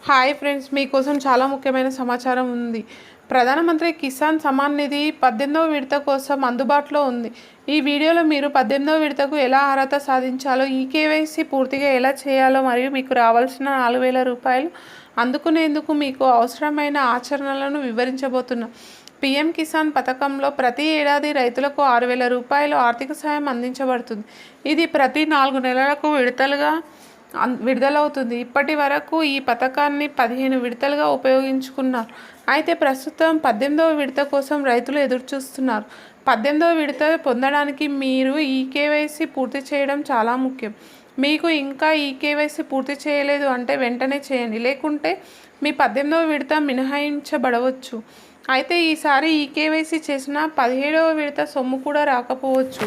Hi friends మీకోసం చాలా ముఖ్యమైన సమాచారం ఉంది. ప్రధానమంత్రి కిసాన్ సమాన్ నిధి పద్దెనిమిదవ విడత కోసం అందుబాటులో ఉంది. ఈ వీడియోలో మీరు పద్దెనిమిదవ విడతకు ఎలా అర్హత సాధించాలో ఈ కేవైసీ పూర్తిగా ఎలా చేయాలో మరియు మీకు రావాల్సిన నాలుగు వేల రూపాయలు అందుకునేందుకు మీకు అవసరమైన ఆచరణలను వివరించబోతున్నాం. పీఎం కిసాన్ పథకంలో ప్రతి ఏడాది రైతులకు ఆరు వేల రూపాయలు ఆర్థిక సాయం అందించబడుతుంది. ఇది ప్రతి నాలుగు నెలలకు విడతలుగా విడుదలవుతుంది. ఇప్పటి వరకు ఈ పథకాన్ని పదిహేను విడతలుగా ఉపయోగించుకున్నారు అయితే ప్రస్తుతం పద్దెనిమిదవ విడత కోసం రైతులు ఎదురుచూస్తున్నారు. పద్దెనిమిదవ విడత పొందడానికి మీరు ఈ కేవైసీ పూర్తి చేయడం చాలా ముఖ్యం. మీకు ఇంకా ఈ కేవైసీ పూర్తి చేయలేదు అంటే వెంటనే చేయండి. లేకుంటే మీ పద్దెనిమిదవ విడత మినహాయించబడవచ్చు. అయితే ఈసారి ఈ కేవైసీ చేసిన పదిహేడవ విడత సొమ్ము కూడా రాకపోవచ్చు.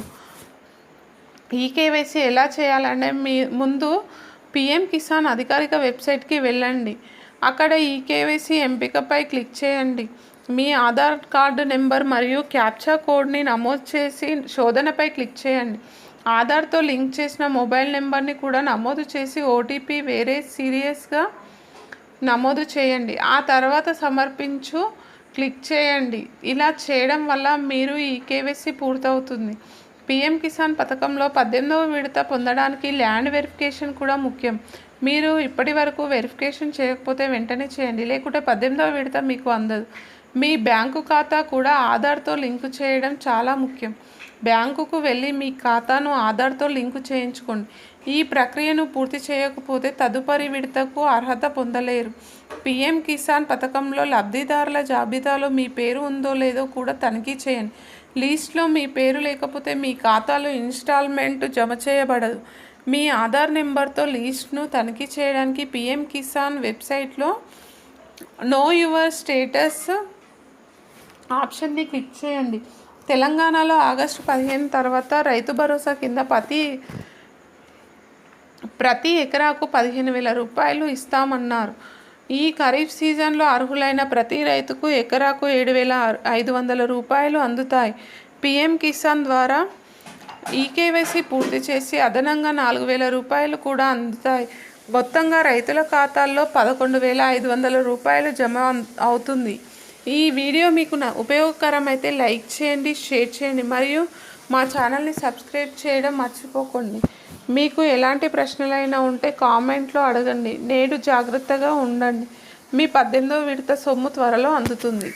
ఈ కేవైసీ ఎలా చేయాలంటే మీ ముందు పిఎం కిసాన్ అధికారిక వెబ్సైట్కి వెళ్ళండి. అక్కడ ఈ కేవైసీ ఎంపికపై క్లిక్ చేయండి. మీ ఆధార్ కార్డు నెంబర్ మరియు క్యాప్చా కోడ్ని నమోదు చేసి శోధనపై క్లిక్ చేయండి. ఆధార్తో లింక్ చేసిన మొబైల్ నెంబర్ని కూడా నమోదు చేసి ఓటీపీ వేరే సీరియస్గా నమోదు చేయండి. ఆ తర్వాత సమర్పించు క్లిక్ చేయండి. ఇలా చేయడం వల్ల మీరు ఈ కేవైసీ పూర్తవుతుంది. పిఎం కిసాన్ పథకంలో పద్దెనిమిదవ విడత పొందడానికి ల్యాండ్ వెరిఫికేషన్ కూడా ముఖ్యం. మీరు ఇప్పటి వరకు వెరిఫికేషన్ చేయకపోతే వెంటనే చేయండి. లేకుంటే పద్దెనిమిదవ విడత మీకు అందదు. మీ బ్యాంకు ఖాతా కూడా ఆధార్తో లింకు చేయడం చాలా ముఖ్యం. బ్యాంకుకు వెళ్ళి మీ ఖాతాను ఆధార్తో లింకు చేయించుకోండి. ఈ ప్రక్రియను పూర్తి చేయకపోతే తదుపరి విడతకు అర్హత పొందలేరు. పిఎం కిసాన్ పథకంలో లబ్ధిదారుల జాబితాలో మీ పేరు ఉందో లేదో కూడా తనిఖీ చేయండి. లీస్ట్లో మీ పేరు లేకపోతే మీ ఖాతాలో ఇన్స్టాల్మెంట్ జమ చేయబడదు. మీ ఆధార్ నెంబర్తో లీస్ట్ను తనిఖీ చేయడానికి పిఎం కిసాన్ వెబ్సైట్లో నో యువర్ స్టేటస్ ఆప్షన్ని క్లిక్ చేయండి. తెలంగాణలో ఆగస్టు పదిహేను తర్వాత రైతు భరోసా కింద ప్రతి ప్రతి ఎకరాకు పదిహేను వేల రూపాయలు ఇస్తామన్నారు. ఈ ఖరీఫ్ సీజన్లో అర్హులైన ప్రతి రైతుకు ఎకరాకు ఏడు వేల ఐదు వందల రూపాయలు అందుతాయి. పిఎం కిసాన్ ద్వారా ఈకేవైసీ పూర్తి చేసి అదనంగా నాలుగు వేల రూపాయలు కూడా అందుతాయి. మొత్తంగా రైతుల ఖాతాల్లో పదకొండు వేల ఐదు వందల రూపాయలు జమ అవుతుంది. ఈ వీడియో మీకు న- ఉపయోగకరమైతే లైక్ చేయండి షేర్ చేయండి మరియు మా ఛానల్ని సబ్స్క్రైబ్ చేయడం మర్చిపోకండి. మీకు ఎలాంటి ప్రశ్నలైనా ఉంటే కామెంట్లో అడగండి. నేడు జాగ్రత్తగా ఉండండి. మీ పద్దెనిమిదో విడత సొమ్ము త్వరలో అందుతుంది.